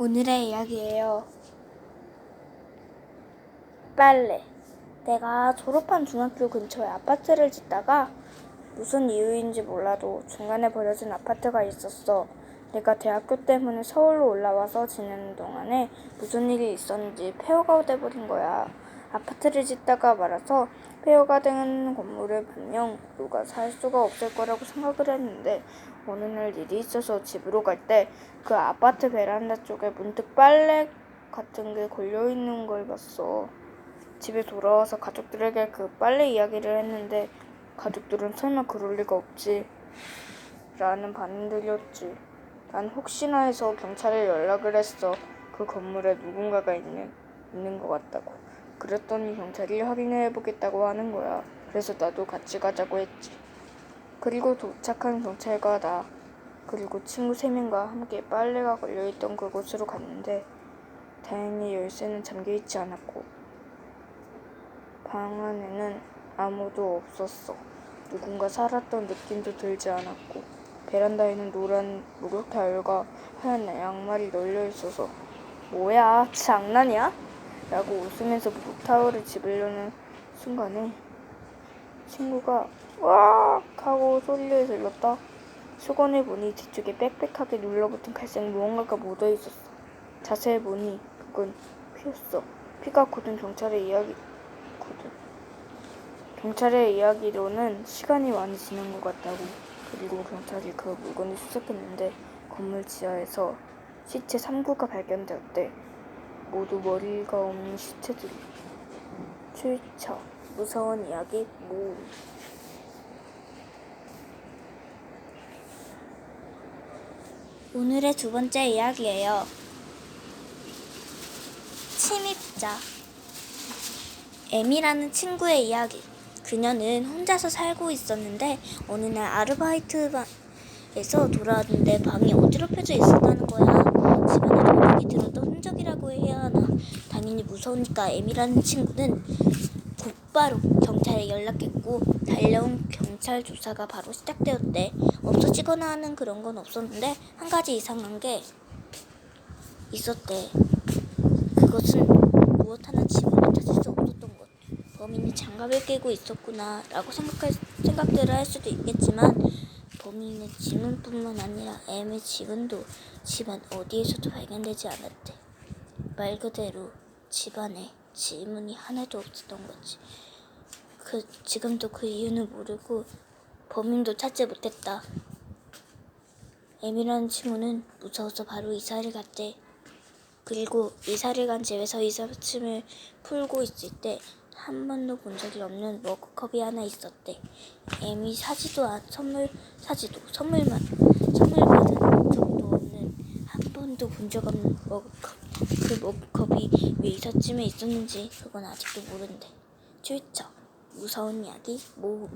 오늘의 이야기예요. 빨래. 내가 졸업한 중학교 근처에 아파트를 짓다가 무슨 이유인지 몰라도 중간에 버려진 아파트가 있었어. 내가 대학교 때문에 서울로 올라와서 지내는 동안에 무슨 일이 있었는지 폐허가 돼버린 거야. 아파트를 짓다가 말아서 폐허가 된 건물을 분명 누가 살 수가 없을 거라고 생각을 했는데 어느 날 일이 있어서 집으로 갈 때 그 아파트 베란다 쪽에 문득 빨래 같은 게 걸려 있는 걸 봤어. 집에 돌아와서 가족들에게 그 빨래 이야기를 했는데 가족들은 설마 그럴 리가 없지 라는 반응들이었지. 난 혹시나 해서 경찰에 연락을 했어. 그 건물에 누군가가 있는 있는 것 같다고. 그랬더니 경찰이 확인해 보겠다고 하는 거야. 그래서 나도 같이 가자고 했지. 그리고 도착한 경찰과 나 그리고 친구 세 명과 함께 빨래가 걸려있던 그곳으로 갔는데 다행히 열쇠는 잠겨있지 않았고 방 안에는 아무도 없었어. 누군가 살았던 느낌도 들지 않았고 베란다에는 노란 목욕 타일과 하얀 양말이 널려 있어서 뭐야 장난이야? 라고 웃으면서 타월을 집으려는 순간에 친구가 와 하고 소리를 질렀다. 수건을 보니 뒤쪽에 빽빽하게 눌러붙은 갈색 무언가가 묻어 있었어. 자세히 보니 그건 피였어. 피가 곧은 경찰의 이야기 곧은 경찰의 이야기로는 시간이 많이 지난 것 같다고. 그리고 경찰이 그 물건을 수색했는데 건물 지하에서 시체 3구가 발견되었대. 모두 머리가 없는 시체들이. 출처 무서운 이야기 모음. 오늘의 두 번째 이야기예요. 침입자. 에미라는 친구의 이야기. 그녀는 혼자서 살고 있었는데 어느 날 아르바이트에서 돌아왔는데 방이 어지럽혀져 있었다는 거야. 집안에 도둑이 들었던 흔적이라고 해야 하나. 당연히 무서우니까 에미라는 친구는 곧바로 경찰에 연락했고 달려온 경찰 조사가 바로 시작되었대. 없어지거나 하는 그런 건 없었는데 한 가지 이상한 게 있었대. 그것은 무엇 하나 지문을 찾을 수 없었던 것. 범인이 장갑을 끼고 있었구나 라고 생각할 생각들을 할 수도 있겠지만 범인의 지문뿐만 아니라 애의 지문도 집안 어디에서도 발견되지 않았대. 말 그대로 집안에 지문이 하나도 없었던 거지. 그 지금도 그 이유는 모르고 범인도 찾지 못했다. 에미라는 친구는 무서워서 바로 이사를 갔대. 그리고 이사를 간 집에서 이삿짐을 풀고 있을 때 한 번도 본 적이 없는 머그컵이 하나 있었대. 에미 사지도 않, 선물 사지도 선물만 선물 받은 적도 없는 한 번도 본 적 없는 머그컵. 그 머그컵이 왜 이삿짐에 있었는지 그건 아직도 모른대. 출처 무서운 이야기 모음.